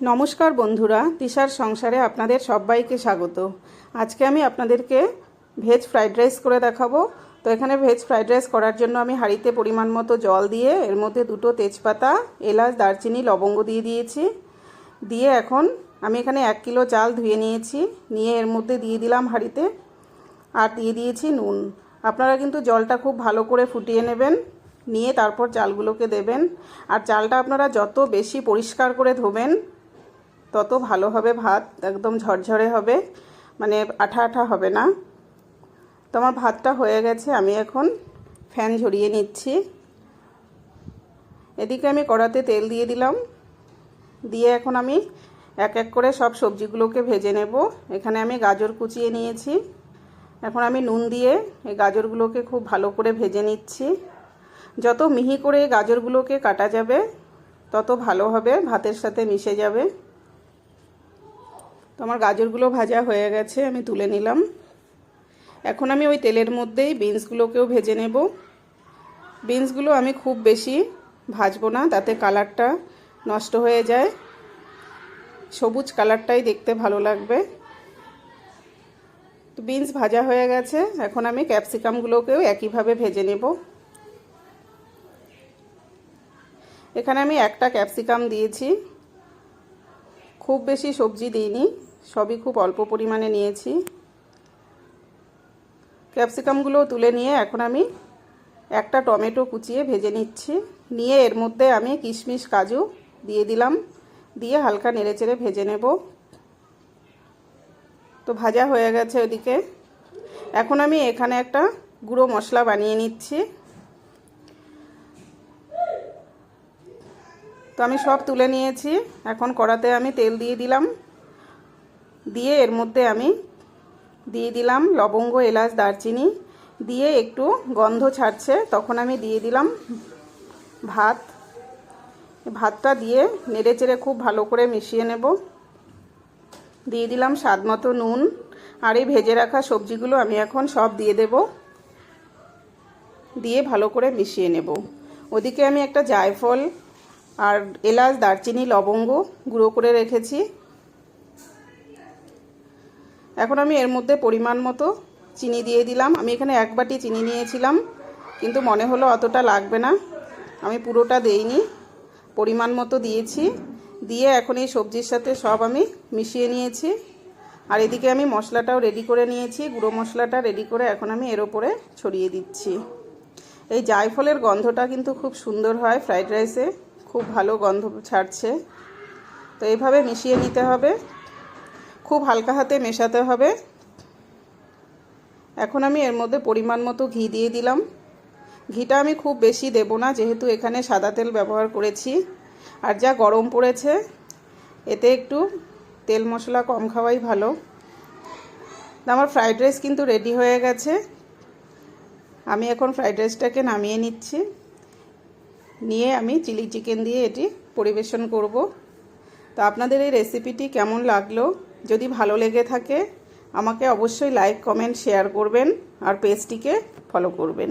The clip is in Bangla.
নমস্কার বন্ধুরা, তিশার সংসারে আপনাদের সবাইকে স্বাগত। আজকে আমি আপনাদেরকে ভেজ ফ্রাইড রাইস করে দেখাবো। তো এখানে ভেজ ফ্রাইড রাইস করার জন্য আমি হাঁড়িতে পরিমাণ মতো জল দিয়ে, এর মধ্যে দুটো তেজপাতা, এলাচ, দারচিনি, লবঙ্গ দিয়ে দিয়েছি। দিয়ে এখন আমি এখানে এক কিলো চাল ধুয়ে নিয়েছি। নিয়ে এর মধ্যে দিয়ে দিলাম হাঁড়িতে আর দিয়ে দিয়েছি নুন। আপনারা কিন্তু জলটা খুব ভালো করে ফুটিয়ে নেবেন। নিয়ে তারপর চালগুলোকে দেবেন। আর চালটা আপনারা যত বেশি পরিষ্কার করে ধোবেন তত ভালো হবে ভাত, একদম ঝরঝরে হবে মানে আঠা আঠা হবে না। তো আমার ভাতটা হয়ে গেছে, আমি এখন ফ্যান ঝরিয়ে নিচ্ছি। এদিকে আমি কড়াতে তেল দিয়ে দিলাম। দিয়ে এখন আমি এক এক করে সব সবজিগুলোকে ভেজে নেব। এখানে আমি গাজর কুচিয়ে নিয়েছি। এখন আমি নুন দিয়ে এই গাজরগুলোকে খুব ভালো করে ভেজে নিচ্ছি। যত মিহি করে গাজরগুলোকে কাটা যাবে, তত ভালো হবে, ভাতের সাথে মিশে যাবে। তো আমার গাজরগুলো ভাজা হয়ে গেছে, আমি তুলে নিলাম। এখন আমি ওই তেলের মধ্যেই বিনসগুলোকেও ভেজে নেব। বিনসগুলো আমি খুব বেশি ভাজবো না, তাতে কালারটা নষ্ট হয়ে যায়। সবুজ কালারটাই দেখতে ভালো লাগবে। তো বিনস ভাজা হয়ে গেছে, এখন আমি ক্যাপসিকামগুলোকেও একইভাবে ভেজে নেব। এখানে আমি একটা ক্যাপসিকাম দিয়েছি। খুব বেশি সবজি দিইনি। সবই খুব অল্প পরিমাণে নিয়েছি। ক্যাপসিকামগুলো তুলে নিয়ে এখন আমি একটা টমেটো কুচিয়ে ভেজে নিচ্ছি। নিয়ে এর মধ্যে আমি কিশমিশ, কাজু দিয়ে দিলাম। দিয়ে হালকা নেড়েচেড়ে ভেজে নেব। তো ভাজা হয়ে গেছে ওদিকে। এখন আমি এখানে একটা গুঁড়ো মশলা বানিয়ে নিচ্ছি। তো আমি সব তুলে নিয়েছি। এখন কড়াতে আমি তেল দিয়ে দিলাম। দিয়ে এর মধ্যে আমি দিয়ে দিলাম লবঙ্গ, এলাচ, দারচিনি। দিয়ে একটু গন্ধ ছাড়ছে, তখন আমি দিয়ে দিলাম ভাত। ভাতটা দিয়ে নেড়ে চেড়ে খুব ভালো করে মিশিয়ে নেব। দিয়ে দিলাম স্বাদ মতো নুন, আর এই ভেজে রাখা সবজিগুলো আমি এখন সব দিয়ে দেব। দিয়ে ভালো করে মিশিয়ে নেব। ওদিকে আমি একটা জায়ফল আর এলাচ, দারচিনি, লবঙ্গ গুঁড়ো করে রেখেছি। এখন আমি এর মধ্যে পরিমাণ মতো চিনি দিয়ে দিলাম। আমি এখানে এক বাটি চিনি নিয়েছিলাম, কিন্তু মনে হলো অতটা লাগবে না। আমি পুরোটা দেইনি, পরিমাণ মতো দিয়েছি। দিয়ে এখন এই সবজির সাথে সব আমি মিশিয়ে নিয়েছি। আর এদিকে আমি মশলাটাও রেডি করে নিয়েছি। গুঁড়ো মশলাটা রেডি করে এখন আমি এর ওপরে ছড়িয়ে দিচ্ছি। এই জায়ফলের গন্ধটা কিন্তু খুব সুন্দর হয় ফ্রাইড রাইসে খুব ভালো গন্ধ ছাড়ছে। তো এইভাবে মিশিয়ে নিতে হবে। খুব হালকা হাতে মেশাতে হবে। এখন আমি এর মধ্যে পরিমাণ মতো ঘি দিয়ে দিলাম। ঘিটা আমি খুব বেশি দেব না, যেহেতু এখানে সাদা তেল ব্যবহার করেছি। আর যা গরম পড়েছে, এতে একটু তেল মশলা কম খাওয়াই ভালো। আমার ফ্রাইড রাইস কিন্তু রেডি হয়ে গেছে। আমি এখন ফ্রাইড রাইসটাকে নামিয়ে নিচ্ছি। নিয়ে আমি চিলি চিকেন দিয়ে এটি পরিবেশন করব। তো আপনাদের এই রেসিপিটি কেমন লাগল? যদি ভালো লেগে থাকে আমাকে অবশ্যই লাইক কমেন্ট শেয়ার করবেন আর পেজটিকে ফলো করবেন।